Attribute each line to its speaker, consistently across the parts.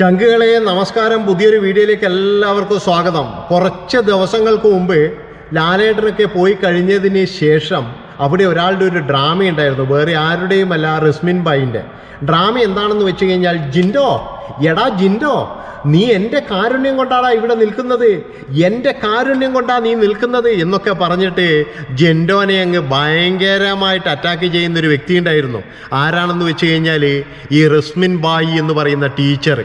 Speaker 1: ചങ്കുകളെ നമസ്കാരം പുതിയൊരു വീഡിയോയിലേക്ക് എല്ലാവർക്കും സ്വാഗതം. കുറച്ച് ദിവസങ്ങൾക്ക് മുമ്പ് ലാലേട്ടനൊക്കെ പോയി കഴിഞ്ഞതിന് ശേഷം അവിടെ ഒരാളുടെ ഒരു ഡ്രാമ ഉണ്ടായിരുന്നു. വേറെ ആരുടെയും അല്ല റിസ്മിൻ ബായിന്റെ. ഡ്രാമ എന്താണെന്ന് വെച്ച് കഴിഞ്ഞാൽ ജിൻഡോ എടാ ജിൻഡോ നീ എന്റെ കാരുണ്യം കൊണ്ടാടാ ഇവിടെ നിൽക്കുന്നത്. എന്റെ കാരുണ്യം കൊണ്ടാ നീ നിൽക്കുന്നത് എന്നൊക്കെ പറഞ്ഞിട്ട് ജെൻഡോനെ അങ്ങ് ഭയങ്കരമായിട്ട് അറ്റാക്ക് ചെയ്യുന്ന ഒരു വ്യക്തി ഉണ്ടായിരുന്നു. ആരാണെന്ന് വെച്ച് കഴിഞ്ഞാൽ ഈ റസ്മിൻ ബായി എന്ന് പറയുന്ന ടീച്ചർ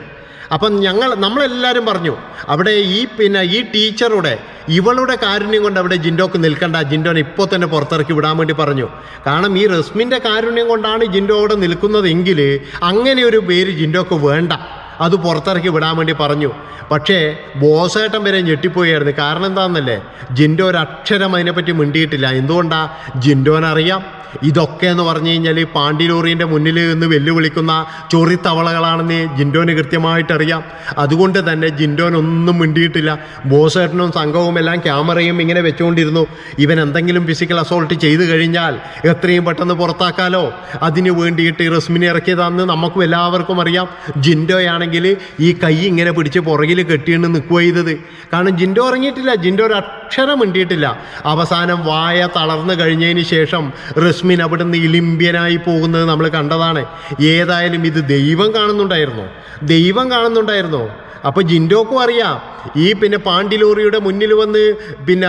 Speaker 1: അപ്പം ഞങ്ങൾ നമ്മളെല്ലാവരും പറഞ്ഞു അവിടെ ഈ പിന്നെ ഈ ടീച്ചറുടെ ഇവളുടെ കാരുണ്യം കൊണ്ട് അവിടെ ജിൻഡോക്ക് നിൽക്കണ്ട. ജിൻഡോനെ ഇപ്പോൾ തന്നെ പുറത്തിറക്കി വിടാൻ വേണ്ടി പറഞ്ഞു. കാരണം ഈ റസ്മിന്റെ കാരുണ്യം കൊണ്ടാണ് ജിൻഡോ അവിടെ നിൽക്കുന്നതെങ്കിൽ അങ്ങനെ ഒരു പേര് ജിൻഡോക്ക് വേണ്ട. അത് പുറത്തിറക്കി വിടാൻ വേണ്ടി പറഞ്ഞു. പക്ഷേ ബോസേട്ടൻ വരെ ഞെട്ടിപ്പോയായിരുന്നു. കാരണം എന്താണെന്നല്ലേ? ജിൻഡോ ഒരു അക്ഷരം അതിനെപ്പറ്റി മിണ്ടിയിട്ടില്ല. എന്തുകൊണ്ടാണ് ജിൻഡോനറിയാം. ഇതൊക്കെ എന്ന് പറഞ്ഞു കഴിഞ്ഞാൽ പാണ്ഡിലോറിയന്റെ മുന്നിൽ നിന്ന് വെല്ലുവിളിക്കുന്ന ചൊറിത്തവളകളാണെന്ന് ജിൻഡോന് കൃത്യമായിട്ടറിയാം. അതുകൊണ്ട് തന്നെ ജിൻഡോൻ ഒന്നും മിണ്ടിയിട്ടില്ല. ബോസേട്ടനും സംഘവും എല്ലാം ക്യാമറയും ഇങ്ങനെ വെച്ചുകൊണ്ടിരുന്നു. ഇവൻ എന്തെങ്കിലും ഫിസിക്കൽ അസോൾട്ട് ചെയ്തു കഴിഞ്ഞാൽ എത്രയും പെട്ടെന്ന് പുറത്താക്കാലോ. അതിന് വേണ്ടിയിട്ട് റസ്മിനെ ഇറക്കിയതാണെന്ന് നമുക്കും എല്ലാവർക്കും അറിയാം. ജിൻഡോയാണെങ്കിൽ ഈ കൈ ഇങ്ങനെ പിടിച്ച് പുറകിൽ കെട്ടിയിട്ട് നിൽക്കുക ചെയ്തത്. കാരണം ജിൻഡോ ഇറങ്ങിയിട്ടില്ല. ജിൻഡോ ഒരു അക്ഷരം മിണ്ടിയിട്ടില്ല. അവസാനം വായ തളർന്നു കഴിഞ്ഞതിന് ശേഷം റസ്മിൻ അവിടുന്ന് ഇലിമ്പ്യനായി പോകുന്നത് നമ്മൾ കണ്ടതാണ്. ഏതായാലും ഇത് ദൈവം കാണുന്നുണ്ടായിരുന്നോ. ദൈവം കാണുന്നുണ്ടായിരുന്നോ. അപ്പോൾ ജിൻഡോക്കും അറിയാം. ഈ പിന്നെ പാണ്ടിലോറിയുടെ മുന്നിൽ വന്ന് പിന്നെ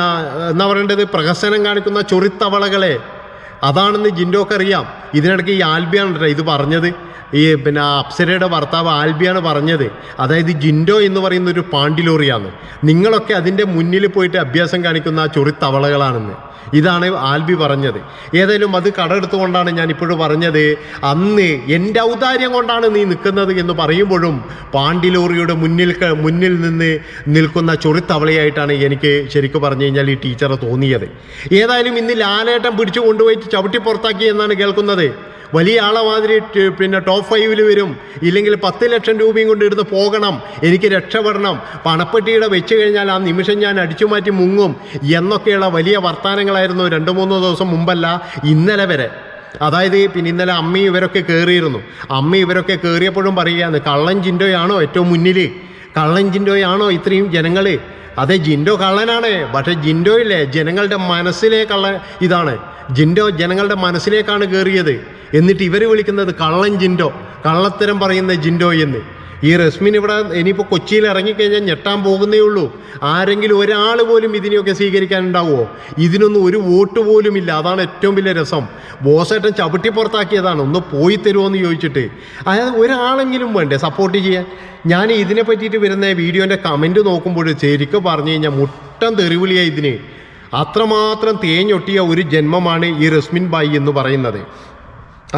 Speaker 1: എന്താ പറയേണ്ടത്? പ്രഹസനം കാണിക്കുന്ന ചൊറിത്തവളകളെ. അതാണെന്ന് ജിൻഡോക്ക് അറിയാം. ഇതിനിടയ്ക്ക് ഈ ആൽബിയാണ് ഇത് പറഞ്ഞത്. ഈ പിന്നെ അപ്സരയുടെ ഭർത്താവ് ആൽബിയാണ് പറഞ്ഞത്. അതായത് ജിൻഡോ എന്ന് പറയുന്ന ഒരു പാണ്ടിലോറിയാണ് നിങ്ങളൊക്കെ അതിന്റെ മുന്നിൽ പോയിട്ട് അഭ്യാസം കാണിക്കുന്ന ആ ചൊറിത്തവളകളാണെന്ന് ഇതാണ് ആൽബി പറഞ്ഞത്. ഏതായാലും അത് കടമെടുത്തുകൊണ്ടാണ് ഞാൻ ഇപ്പോഴും പറഞ്ഞത് അന്ന് എന്റെ ഔദാര്യം കൊണ്ടാണ് നീ നിൽക്കുന്നത് എന്ന് പറയുമ്പോഴും പാണ്ടിലോറിയുടെ മുന്നിൽ മുന്നിൽ നിന്ന് നിൽക്കുന്ന ചൊറിത്തവളയായിട്ടാണ് എനിക്ക് ശരിക്കും പറഞ്ഞു കഴിഞ്ഞാൽ ഈ ടീച്ചറെ തോന്നിയത്. ഏതായാലും ഇന്ന് ലാലേട്ടം പിടിച്ചു കൊണ്ടുപോയിട്ട് ചവിട്ടി പുറത്താക്കി എന്നാണ് കേൾക്കുന്നത്. വലിയ ആളെ മാതിരി പിന്നെ ടോപ്പ് ഫൈവിൽ വരും. ഇല്ലെങ്കിൽ പത്ത് ലക്ഷം രൂപയും കൊണ്ട് ഇടുന്ന് പോകണം. എനിക്ക് രക്ഷപ്പെടണം പണപ്പെട്ടിയുടെ വെച്ച് കഴിഞ്ഞാൽ ആ നിമിഷം ഞാൻ അടിച്ചു മാറ്റി മുങ്ങും. എന്നൊക്കെയുള്ള വലിയ വർത്തമാനങ്ങളായിരുന്നു രണ്ട് മൂന്ന് ദിവസം മുമ്പല്ല ഇന്നലെ വരെ. അതായത് പിന്നെ ഇന്നലെ അമ്മ ഇവരൊക്കെ കയറിയിരുന്നു അമ്മ ഇവരൊക്കെ കയറിയപ്പോഴും പറയുകയാണ് കള്ളൻ ജിൻഡോയാണോ ഏറ്റവും മുന്നിൽ കള്ളൻ ജിൻഡോയാണോ ഇത്രയും ജനങ്ങൾ അതെ ജിൻഡോ കള്ളനാണ്. പക്ഷേ ജിൻഡോ ഇല്ലേ ജനങ്ങളുടെ മനസ്സിലെ കള്ളൻ ഇതാണ്. ജിൻഡോ ജനങ്ങളുടെ മനസ്സിലേക്കാണ് കയറിയത് എന്നിട്ട് ഇവർ വിളിക്കുന്നത് കള്ളൻ ജിൻഡോ. കള്ളത്തരം പറയുന്ന ജിൻഡോ എന്ന്. ഈ റസ്മിൻ ഇവിടെ ഇനിയിപ്പോൾ കൊച്ചിയിൽ ഇറങ്ങിക്കഴിഞ്ഞാൽ ഞെട്ടാൻ പോകുന്നേ ഉള്ളൂ. ആരെങ്കിലും ഒരാൾ പോലും ഇതിനെയൊക്കെ സ്വീകരിക്കാനുണ്ടാവുമോ? ഇതിനൊന്നും ഒരു വോട്ട് പോലും ഇല്ല. അതാണ് ഏറ്റവും വലിയ രസം. ബോസേട്ടൻ ചവിട്ടി പുറത്താക്കിയതാണ്. ഒന്ന് പോയി തരുമോ എന്ന് ചോദിച്ചിട്ട്. അതായത് ഒരാളെങ്കിലും വേണ്ടേ സപ്പോർട്ട് ചെയ്യാൻ? ഞാൻ ഇതിനെ പറ്റിയിട്ട് വരുന്ന വീഡിയോന്റെ കമന്റ് നോക്കുമ്പോൾ ശരിക്കും പറഞ്ഞു കഴിഞ്ഞാൽ മുട്ടം തെറിവിളിയാണ് ഇതിന്. അത്രമാത്രം തേഞ്ഞൊട്ടിയ ഒരു ജന്മമാണ് ഈ റസ്മിൻ ബായി എന്ന് പറയുന്നത്.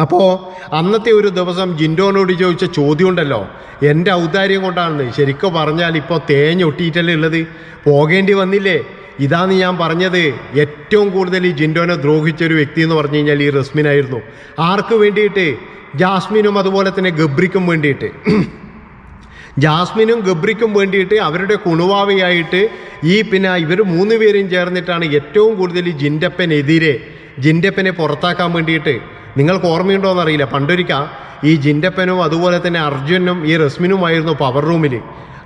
Speaker 1: അപ്പോൾ അന്നത്തെ ഒരു ദിവസം ജിൻഡോനോട് ചോദിച്ച ചോദ്യം ഉണ്ടല്ലോ എന്റെ ഔദാര്യം കൊണ്ടാണെന്ന്? ശരിക്കും പറഞ്ഞാൽ ഇപ്പോൾ തേഞ്ഞൊട്ടിയിട്ടല്ലേ ഉള്ളത്? പോകേണ്ടി വന്നില്ലേ? ഇതാന്ന് ഞാൻ പറഞ്ഞത് ഏറ്റവും കൂടുതൽ ഈ ജിൻഡോനെ ദ്രോഹിച്ച ഒരു വ്യക്തി എന്ന് പറഞ്ഞു കഴിഞ്ഞാൽ ഈ റസ്മിനായിരുന്നു. ആർക്ക് വേണ്ടിയിട്ട്? ജാസ്മിനും അതുപോലെ തന്നെ ഗബ്രിക്കും വേണ്ടിയിട്ട്. ജാസ്മിനും ഗബ്രിക്കും വേണ്ടിയിട്ട് അവരുടെ കുണുവാവയായിട്ട് ഈ പിന്നെ ഇവർ മൂന്ന് പേരും ചേർന്നിട്ടാണ് ഏറ്റവും കൂടുതൽ ജിൻഡപ്പനെതിരെ ജിൻഡപ്പനെ പുറത്താക്കാൻ വേണ്ടിയിട്ട്. നിങ്ങൾക്ക് ഓർമ്മയുണ്ടോ എന്നറിയില്ല. പണ്ടൊരിക്ക ഈ ജിൻഡപ്പനും അതുപോലെ തന്നെ അർജുനും ഈ റസ്മിനുമായിരുന്നു പവർ റൂമിൽ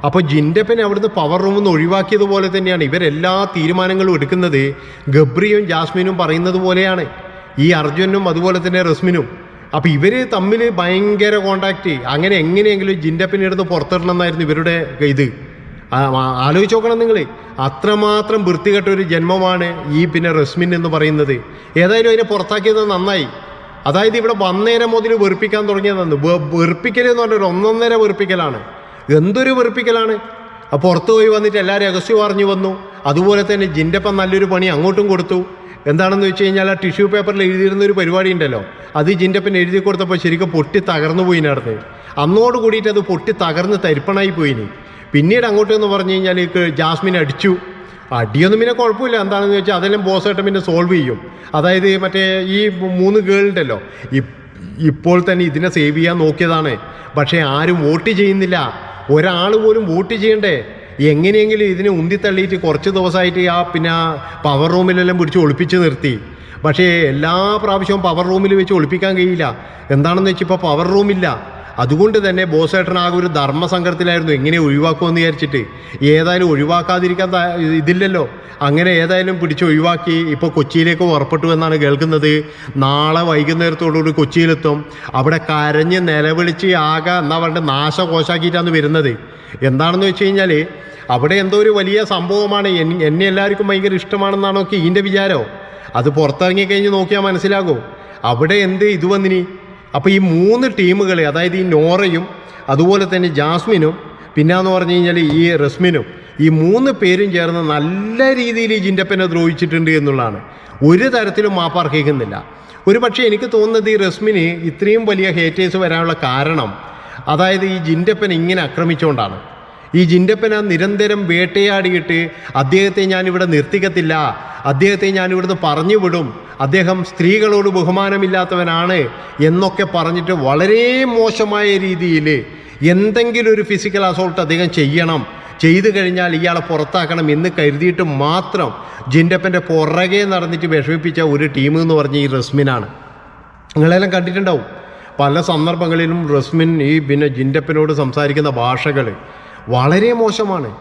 Speaker 1: അപ്പോൾ ജിൻഡപ്പനെ അവിടുന്ന് പവർ റൂമിൽ നിന്ന് ഒഴിവാക്കിയതുപോലെ തന്നെയാണ് ഇവരെല്ലാ തീരുമാനങ്ങളും എടുക്കുന്നത് ഗബ്രിയും ജാസ്മിനും പറയുന്നത് പോലെയാണ്. ഈ അർജുനും അതുപോലെ തന്നെ റസ്മിനും. അപ്പോൾ ഇവർ തമ്മിൽ ഭയങ്കര കോണ്ടാക്റ്റ് അങ്ങനെ എങ്ങനെയെങ്കിലും ജിൻഡപ്പിനെ എടുത്ത് പുറത്തിടണം എന്നായിരുന്നു ഇവരുടെ ഇത്. ആലോചിച്ച് നോക്കണം നിങ്ങൾ അത്രമാത്രം വൃത്തികെട്ട ഒരു ജന്മമാണ് ഈ പിന്നെ റസ്മിൻ എന്ന് പറയുന്നത്. ഏതായാലും അതിനെ പുറത്താക്കിയത് നന്നായി. അതായത് ഇവിടെ വന്നേരം മുതൽ വെറുപ്പിക്കാൻ തുടങ്ങിയതാണ്. വെറുപ്പിക്കൽ എന്ന് പറഞ്ഞാൽ ഒന്നൊന്നര വെറുപ്പിക്കലാണ്. എന്തൊരു വെറുപ്പിക്കലാണ്? പുറത്ത് പോയി വന്നിട്ട് എല്ലാ രഹസ്യവും അറിഞ്ഞു വന്നു. അതുപോലെ തന്നെ ജിന്റെപ്പം നല്ലൊരു പണി അങ്ങോട്ടും കൊടുത്തു. എന്താണെന്ന് വെച്ച് കഴിഞ്ഞാൽ ആ ടിഷ്യൂ പേപ്പറിൽ എഴുതിയിരുന്ന ഒരു പരിപാടി ഉണ്ടല്ലോ. അത് ജിന്റെപ്പൻ എഴുതി കൊടുത്തപ്പോൾ ശരിക്കും പൊട്ടി തകർന്നു പോയി നടന്ന് അന്നോട് കൂടിയിട്ട് അത് പൊട്ടി തകർന്ന് തരിപ്പണായി പോയിനി പിന്നീട് അങ്ങോട്ട് എന്ന് പറഞ്ഞു കഴിഞ്ഞാൽ ജാസ്മിൻ അടിച്ചു. അടിയൊന്നും പിന്നെ കുഴപ്പമില്ല. എന്താണെന്ന് വെച്ചാൽ അതെല്ലാം ഏട്ടൻ പിന്നെ സോൾവ് ചെയ്യും. അതായത് മറ്റേ ഈ മൂന്ന് ഗേളുണ്ടല്ലോ ഇപ്പോൾ തന്നെ ഇതിനെ സേവ് ചെയ്യാൻ നോക്കിയതാണ്. പക്ഷേ ആരും വോട്ട് ചെയ്യുന്നില്ല. ഒരാൾ പോലും വോട്ട് ചെയ്യണ്ടേ? എങ്ങനെയെങ്കിലും ഇതിനെ ഉന്തിത്തള്ളിയിട്ട് കുറച്ച് ദിവസമായിട്ട് ആ പിന്നെ പവർ റൂമിലെല്ലാം പിടിച്ച് ഒളിപ്പിച്ച് നിർത്തി. പക്ഷേ എല്ലാ പ്രാവശ്യവും പവർ റൂമിൽ വെച്ച് ഒളിപ്പിക്കാൻ കഴിയില്ല. എന്താണെന്ന് വെച്ചാൽ ഇപ്പോൾ പവർ റൂമില്ല അതുകൊണ്ട് തന്നെ ബോസേട്ടൻ ആകെ ഒരു ധർമ്മസങ്കടത്തിലായിരുന്നു എങ്ങനെ ഒഴിവാക്കുമെന്ന് വിചാരിച്ചിട്ട്. ഏതായാലും ഒഴിവാക്കാതിരിക്കാൻ ഇതില്ലല്ലോ. അങ്ങനെ ഏതായാലും പിടിച്ച് ഒഴിവാക്കി ഇപ്പോൾ കൊച്ചിയിലേക്ക് പുറപ്പെട്ടു എന്നാണ് കേൾക്കുന്നത്. നാളെ വൈകുന്നേരത്തോടുകൂടി കൊച്ചിയിലെത്തും. അവിടെ കരഞ്ഞ് നിലവിളിച്ച് ആകെ എന്നാ പറഞ്ഞിട്ട് നാശകോശാക്കിയിട്ടാണ് വരുന്നത്. എന്താണെന്ന് വെച്ച് കഴിഞ്ഞാൽ അവിടെ എന്തോ ഒരു വലിയ സംഭവമാണ്. എന്നെ എല്ലാവർക്കും ഭയങ്കര ഇഷ്ടമാണെന്നാണോ ഒക്കെ ഇതിന്റെ അത് പുറത്തിറങ്ങി കഴിഞ്ഞ് നോക്കിയാൽ മനസ്സിലാകും. അവിടെ എന്ത് ഇത് വന്നിനി? അപ്പോൾ ഈ മൂന്ന് ടീമുകളെ അതായത് ഈ നോറയും അതുപോലെ തന്നെ ജാസ്മിനും പിന്നെന്ന് പറഞ്ഞു കഴിഞ്ഞാൽ ഈ റസ്മിനും ഈ മൂന്ന് പേരും ചേർന്ന് നല്ല രീതിയിൽ ജിൻഡപ്പനെ ദ്രോഹിച്ചിട്ടുണ്ട് എന്നുള്ളതാണ്. ഒരു തരത്തിലും മാപ്പർഹിക്കുന്നില്ല ഒരു പക്ഷേ എനിക്ക് തോന്നുന്നത് ഈ റസ്മിന് ഇത്രയും വലിയ ഹേറ്റേഴ്സ് വരാനുള്ള കാരണം അതായത് ഈ ജിൻഡപ്പൻ ഇങ്ങനെ ആക്രമിച്ചുകൊണ്ടാണ് ഈ ജിൻഡപ്പന നിരന്തരം വേട്ടയാടിയിട്ട് അദ്ദേഹത്തെ ഞാനിവിടെ നിർത്തിക്കത്തില്ല അദ്ദേഹത്തെ ഞാനിവിടുന്ന് പറഞ്ഞു വിടും അദ്ദേഹം സ്ത്രീകളോട് ബഹുമാനമില്ലാത്തവനാണ് എന്നൊക്കെ പറഞ്ഞിട്ട് വളരെ മോശമായ രീതിയിൽ എന്തെങ്കിലും ഒരു ഫിസിക്കൽ അസോൾട്ട് അദ്ദേഹം ചെയ്യണം. ചെയ്തു കഴിഞ്ഞാൽ ഇയാളെ പുറത്താക്കണം എന്ന് കരുതിയിട്ട് മാത്രം ജിൻഡപ്പന്റെ പുറകെ നടന്നിട്ട് വിഷമിപ്പിച്ച ഒരു ടീം എന്ന് പറഞ്ഞ ഈ റസ്മിനാണ്. നിങ്ങളെല്ലാം കണ്ടിട്ടുണ്ടാവും. പല സന്ദർഭങ്ങളിലും റസ്മിൻ ഈ പിന്നെ ജിൻഡപ്പനോട് സംസാരിക്കുന്ന ഭാഷകൾ വളരെ മോശമാണ്.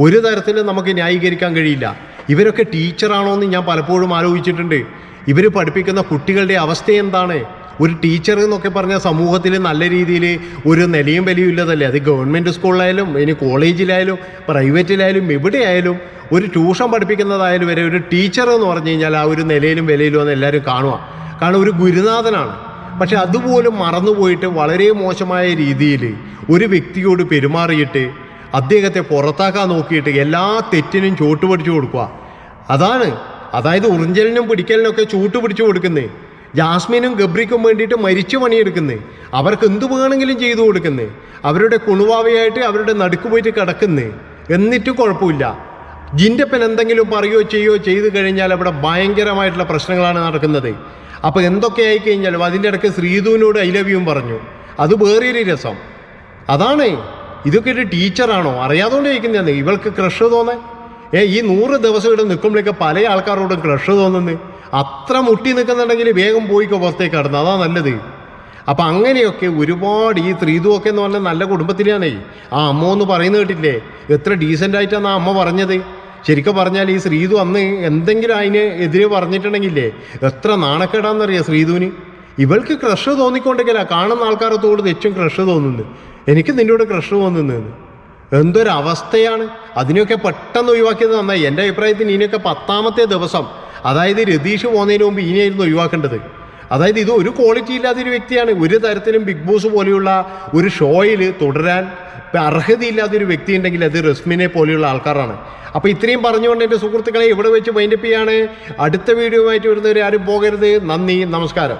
Speaker 1: ഒരു തരത്തിലും നമുക്ക് ന്യായീകരിക്കാൻ കഴിയില്ല. ഇവരൊക്കെ ടീച്ചറാണോ എന്ന് ഞാൻ പലപ്പോഴും ആലോചിച്ചിട്ടുണ്ട്. ഇവർ പഠിപ്പിക്കുന്ന കുട്ടികളുടെ അവസ്ഥ എന്താണ്? ഒരു ടീച്ചർ എന്നൊക്കെ പറഞ്ഞ സമൂഹത്തിൽ നല്ല രീതിയിൽ ഒരു നിലയും വിലയും ഇല്ലതല്ലേ? അത് ഗവൺമെന്റ് സ്കൂളിലായാലും ഇനി കോളേജിലായാലും പ്രൈവറ്റിലായാലും എവിടെയായാലും ഒരു ട്യൂഷൻ പഠിപ്പിക്കുന്നതായാലും വരെ ഒരു ടീച്ചർ എന്ന് പറഞ്ഞു കഴിഞ്ഞാൽ ആ ഒരു നിലയിലും വിലയിലും എന്ന് എല്ലാവരും കാണുക കാരണം ഒരു ഗുരുനാഥനാണ്. പക്ഷെ അതുപോലും മറന്നുപോയിട്ട് വളരെ മോശമായ രീതിയിൽ ഒരു വ്യക്തിയോട് പെരുമാറിയിട്ട് അദ്ദേഹത്തെ പുറത്താക്കാൻ നോക്കിയിട്ട് എല്ലാ തെറ്റിനും ചോട്ടുപടിച്ചു കൊടുക്കുക അതാണ് അതായത് ഉറിഞ്ചലിനും പിടിക്കലിനൊക്കെ ചൂട്ട് പിടിച്ചു കൊടുക്കുന്നേ. ജാസ്മിനും ഗബ്രിക്കും വേണ്ടിയിട്ട് മരിച്ചു പണിയെടുക്കുന്നേ. അവർക്ക് എന്തു വേണമെങ്കിലും ചെയ്തു കൊടുക്കുന്നേ. അവരുടെ കുണുവാവയായിട്ട് അവരുടെ നടുക്ക് പോയിട്ട് കിടക്കുന്നേ. എന്നിട്ടും കുഴപ്പമില്ല. ജിൻഡപ്പൻ എന്തെങ്കിലും പറയുകയോ ചെയ്യുകയോ ചെയ്തു കഴിഞ്ഞാൽ അവിടെ ഭയങ്കരമായിട്ടുള്ള പ്രശ്നങ്ങളാണ് നടക്കുന്നത്. അപ്പോൾ എന്തൊക്കെ ആയി കഴിഞ്ഞാലും അതിന്റെ ഇടയ്ക്ക് ശ്രീധുവിനോട് ഐ ലവ് യും പറഞ്ഞു. അത് വേറൊരു രസം. അതാണ്. ഇതൊക്കെ ഒരു ടീച്ചറാണോ? അറിയാതുകൊണ്ട് ചോദിക്കുന്നതാണ് ഇവൾക്ക് ക്രഷ് തോന്നേ. ഏ ഈ നൂറ് ദിവസം ഇവിടെ നിൽക്കുമ്പോഴേക്ക് പല ആൾക്കാരോടും ക്രഷ് തോന്നുന്നു. അത്ര മുട്ടി നിൽക്കുന്നുണ്ടെങ്കിൽ വേഗം പോയിക്കോ പുറത്തേക്ക് കടന്നു. അതാ നല്ലത്. അപ്പം അങ്ങനെയൊക്കെ ഒരുപാട് ഈ ത്രീതുവൊക്കെ എന്ന് പറഞ്ഞാൽ നല്ല കുടുംബത്തിലാണേ. ആ അമ്മ ഒന്ന് പറയുന്നത് കേട്ടില്ലേ എത്ര ഡീസന്റ് ആയിട്ടാണ് ആ അമ്മ പറഞ്ഞത്. ശരിക്കും പറഞ്ഞാൽ ഈ ശ്രീതു അന്ന് എന്തെങ്കിലും അതിന് എതിരെ പറഞ്ഞിട്ടുണ്ടെങ്കിലേ എത്ര നാണക്കേടാന്നറിയാം ശ്രീതുവിന്? ഇവൾക്ക് ക്രഷ് തോന്നിക്കൊണ്ടെങ്കിലാ കാണുന്ന ആൾക്കാരെ തോട് തെച്ചും ക്രഷ് തോന്നുന്നു. എനിക്ക് നിന്നോട് ക്രഷ് തോന്നുന്നു എന്തൊരവസ്ഥയാണ്? അതിനെയൊക്കെ പെട്ടെന്ന് ഒഴിവാക്കിയത് നന്നായി. എന്റെ അഭിപ്രായത്തിൽ ഇനിയൊക്കെ പത്താമത്തെ ദിവസം അതായത് രതീഷ് പോകുന്നതിന് മുമ്പ് ഇനിയായിരുന്നു ഒഴിവാക്കേണ്ടത്. അതായത് ഇത് ഒരു ക്വാളിറ്റി ഇല്ലാത്തൊരു വ്യക്തിയാണ്. ഒരു തരത്തിലും ബിഗ് ബോസ് പോലെയുള്ള ഒരു ഷോയിൽ തുടരാൻ അർഹതയില്ലാത്തൊരു വ്യക്തി ഉണ്ടെങ്കിൽ അത് റസ്മിനെ പോലെയുള്ള ആൾക്കാരാണ്. അപ്പോൾ ഇത്രയും പറഞ്ഞുകൊണ്ട് എന്റെ സുഹൃത്തുക്കളെ ഇവിടെ വെച്ച് മൈൻഡപ്പ് ചെയ്യാണ്. അടുത്ത വീഡിയോ ആയിട്ട് വരുന്നവരെ ആരും പോകരുത്. നന്ദി നമസ്കാരം.